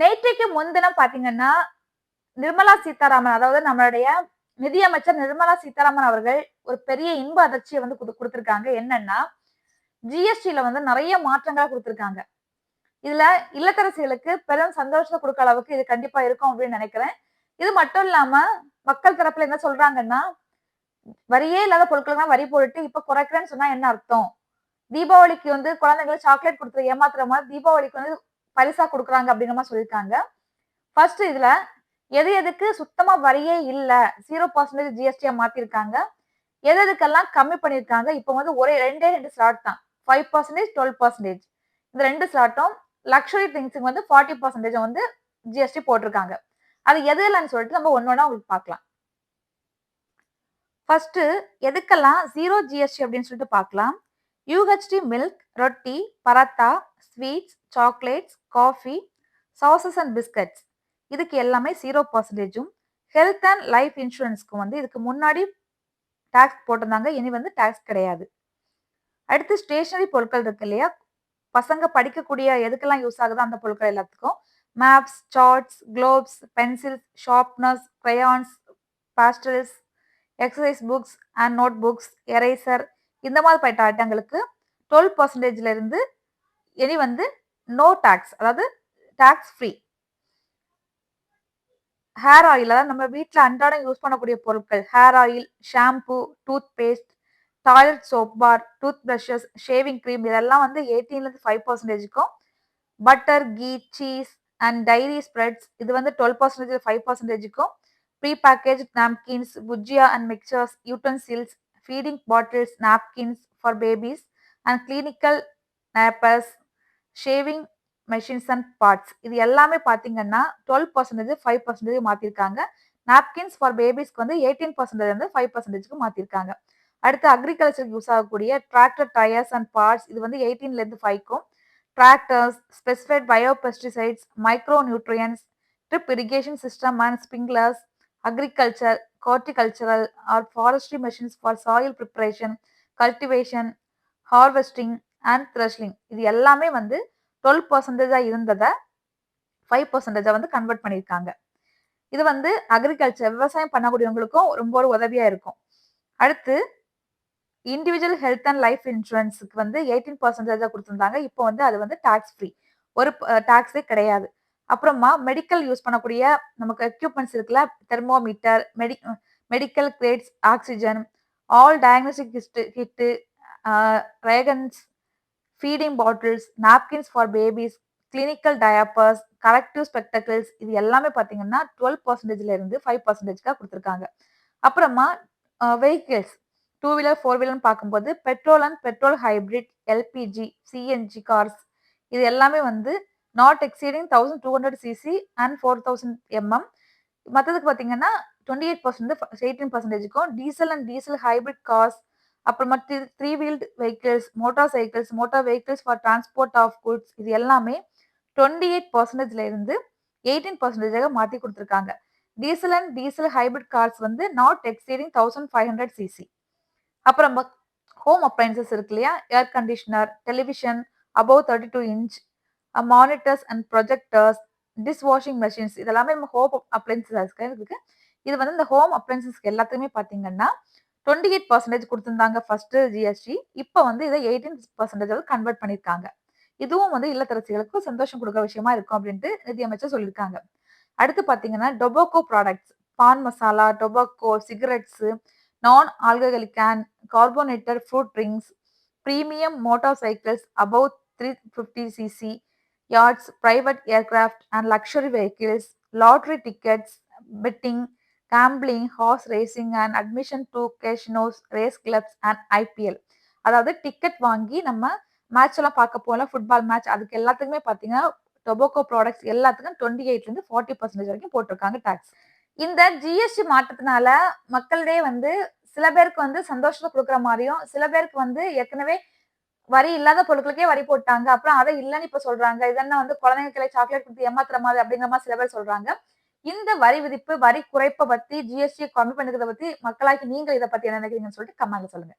நேற்றைக்கு முன்தினம் பாத்தீங்கன்னா நிர்மலா சீதாராமன் அதாவது நம்மளுடைய நிதியமைச்சர் நிர்மலா சீதாராமன் அவர்கள் ஒரு பெரிய இன்ப அதிர்ச்சியை வந்து கொடுத்திருக்காங்க. என்னன்னா ஜிஎஸ்டியில வந்து நிறைய மாற்றங்களை கொடுத்திருக்காங்க. இதுல இல்லத்தரசிகளுக்கு பெரும் சந்தோஷத்தை கொடுக்க அளவுக்கு இது கண்டிப்பா இருக்கும் அப்படின்னு நினைக்கிறேன். இது மட்டும் இல்லாம மக்கள் தரப்புல என்ன சொல்றாங்கன்னா வரியே இல்லாத பொருட்களுக்கு வரி போட்டுட்டு இப்ப குறைக்கிறேன்னு சொன்னா என்ன அர்த்தம்? தீபாவளிக்கு வந்து குழந்தைங்களுக்கு சாக்லேட் கொடுத்து ஏமாத்துற மாதிரி தீபாவளிக்கு வந்து பரிசா கொடுக்குறாங்க அப்படிங்கிற மாதிரி சொல்லியிருக்காங்க. ஃபர்ஸ்ட் இதுல எது எதுக்கு சுத்தமா வரியே இல்ல ஜீரோ பர்சன்டேஜ் ஜிஎஸ்டியா மாத்திருக்காங்க. எது எதுக்கெல்லாம் கம்மி பண்ணியிருக்காங்க இப்போ வந்து ஒரே ரெண்டே ரெண்டு ஸ்லாட் தான். ஃபைவ் பர்சன்டேஜ் டுவெல் பர்சன்டேஜ் இந்த ரெண்டு ஸ்லாட்டும் லக்ஸரி திங்ஸுக்கு வந்து ஃபார்ட்டி பர்சன்டேஜ் வந்து ஜிஎஸ்டி போட்டிருக்காங்க. அது எது இல்லைன்னு சொல்லிட்டு நம்ம ஒன்னொன்னா உங்களுக்கு பார்க்கலாம். ஃபர்ஸ்ட் எதுக்கெல்லாம் ஜீரோ ஜிஎஸ்டி அப்படின்னு சொல்லிட்டு பார்க்கலாம். UHT milk roti paratha sweets chocolates coffee sauces and biscuits இதுக்கு எல்லாமே ஜீரோ பர்சன்டேஜும் ஹெல்த் அண்ட் லைஃப் இன்சூரன்ஸ்க்கு வந்து இதுக்கு முன்னாடி டேக்ஸ் போட்டிருந்தாங்க. இனி வந்து டேக்ஸ் கிடையாது. அடுத்து ஸ்டேஷனரி பொருட்கள் இருக்கு இல்லையா? பசங்க படிக்கக்கூடிய எதுக்கெல்லாம் யூஸ் ஆகுதோ அந்த பொருட்கள் எல்லாத்துக்கும் maps charts globes pencils sharpeners crayons pastels exercise books and note books eraser இந்த மாதிரி பட்ட ஐட்டங்களுக்கு டுவெல் பர்சன்டேஜ்ல இருந்து இனி வந்து நோ டேக்ஸ் அதாவது டேக்ஸ் ஃப்ரீ ஹேர் ஆயில் அதாவது நம்ம வீட்டில் அன்றாடம் யூஸ் பண்ணக்கூடிய பொருட்கள் hair oil shampoo tooth paste toilet soap bar tooth brushes shaving cream இதெல்லாம் வந்து எயிட்டீன்லேருந்து five பர்சன்டேஜுக்கும் butter ghee cheese and dairy spreads இது வந்து twelve percentage five பர்சன்டேஜுக்கும் free package namkeens bhujia and mixtures utensils feeding bottles napkins for babies and clinical nappers shaving machines and parts இது எல்லாமே பார்த்தீங்கன்னா twelve percentage five percentage மாற்றிருக்காங்க napkins for பேபிஸ்க்கு வந்து eighteen percentage வந்து five பர்சன்டேஜ்க்கு மாற்றிருக்காங்க அடுத்து அக்ரிகல்ச்சருக்கு யூஸ் ஆகக்கூடிய டிராக்டர் டயர்ஸ் அண்ட் பார்ட்ஸ் இது வந்து எயிட்டீன்லேருந்து ஃபைவ்க்கும் tractors specified biopesticides micro nutrients drip irrigation system and sprinklers agriculture horticultural or forestry machines for soil preparation cultivation harvesting and threshing இது எல்லாமே வந்து டுவெல் பர்சன்டேஜாக இருந்ததை ஃபைவ் பர்சன்டேஜாக வந்து கன்வெர்ட் பண்ணியிருக்காங்க. இது வந்து அக்ரிகல்ச்சர் விவசாயம் பண்ணக்கூடியவங்களுக்கும் ரொம்ப ஒரு உதவியாக இருக்கும். அடுத்து இண்டிவிஜுவல் ஹெல்த் அண்ட் லைஃப் இன்சூரன்ஸுக்கு வந்து எயிட்டீன் பர்சன்டேஜாக கொடுத்துருந்தாங்க. இப்போ வந்து அது வந்து டாக்ஸ் ஃப்ரீ ஒரு டாக்ஸே கிடையாது. அப்புறமா மெடிக்கல் யூஸ் பண்ணக்கூடிய நமக்கு எக்யூப்மெண்ட்ஸ் இருக்குல்ல thermometer medi medical grades oxygen all diagnostic kit kit reagents feeding bottles napkins for babies clinical diapers corrective spectacles இது எல்லாமே பார்த்தீங்கன்னா டுவெல் பர்சன்டேஜ்ல இருந்து ஃபைவ் பர்சன்டேஜ்க்காக கொடுத்துருக்காங்க. அப்புறமா வெஹிக்கிள்ஸ் டூ வீலர் ஃபோர் வீலர்னு பார்க்கும்போது petrol and petrol hybrid LPG CNG cars இது எல்லாமே வந்து not exceeding thousand two hundred CC and four thousand MM மற்றதுக்கு பார்த்தீங்கன்னா twenty eight percent eighteen பர்சன்டேஜுக்கும் diesel and diesel hybrid cars அப்புறமா three wheeled vehicles motor cycles motor vehicles for transport of goods இது எல்லாமே twenty eight பர்சன்டேஜ்ல இருந்து eighteen பர்சன்டேஜாக மாற்றி கொடுத்துருக்காங்க. Diesel and diesel hybrid cars வந்து not exceeding thousand five hundred CC அப்புறம் home appliances இருக்கு இல்லையா? Air conditioner television above thirty two inch monitors and projectors dish washing machines இதெல்லாமே நம்ம ஹோம் அப்ளைன்சஸ் இருக்கு. இது வந்து இந்த ஹோம் அப்ளைன்சஸ்க்கு எல்லாத்துக்குமே பார்த்தீங்கன்னா டுவெண்ட்டி எயிட் பர்சன்டேஜ் கொடுத்துருந்தாங்க ஃபர்ஸ்ட் ஜிஎஸ்டி இப்போ வந்து இதை எயிட்டீன் பர்சன்டேஜ் வந்து கன்வெர்ட் பண்ணியிருக்காங்க இதுவும் வந்து இல்லத்தரசிகளுக்கு சந்தோஷம் கொடுக்குற விஷயமா இருக்கும் அப்படின்ட்டு நிதியமைச்சர் சொல்லியிருக்காங்க. அடுத்து பார்த்தீங்கன்னா tobacco products pan masala tobacco cigarettes non alcoholic can carbonated fruit drinks premium motor cycles above three fifty CC yachts private aircraft and luxury vehicles lottery tickets betting gambling horse racing and admission to casinos race clubs and IPL அதாவது ticket வாங்கி நம்ம match எல்லாம் பார்க்க போகலாம் football match அதுக்கு எல்லாத்துக்குமே பார்த்தீங்கன்னா tobacco products எல்லாத்துக்கும் டுவெண்ட்டி எயிட்லேருந்து ஃபார்ட்டி பர்சன்டேஜ் வரைக்கும் போட்டிருக்காங்க டேக்ஸ் இந்த ஜிஎஸ்டி மாற்றத்தினால மக்களிடையே வந்து சில பேருக்கு வந்து சந்தோஷத்தை கொடுக்குற மாதிரியும் சில பேருக்கு வந்து ஏற்கனவே வரி இல்லாத பொருட்களுக்கே வரி போட்டாங்க. அப்புறம் அதை இல்லைன்னு இப்ப சொல்றாங்க. இதென்ன வந்து குழந்தைங்களுக்கு சாக்லேட் கொடுத்து ஏமாத்துற மாதிரி அப்படிங்கிற மாதிரி சில பேர் சொல்றாங்க. இந்த வரி விதிப்பு வரி குறைப்பை பத்தி ஜிஎஸ்டி கம்மி பண்ணிக்கிறத பத்தி மக்களாக்கி நீங்க இதை பத்தி என்ன நினைக்கிறீங்கன்னு சொல்லிட்டு கமெண்ட்ல சொல்லுங்க.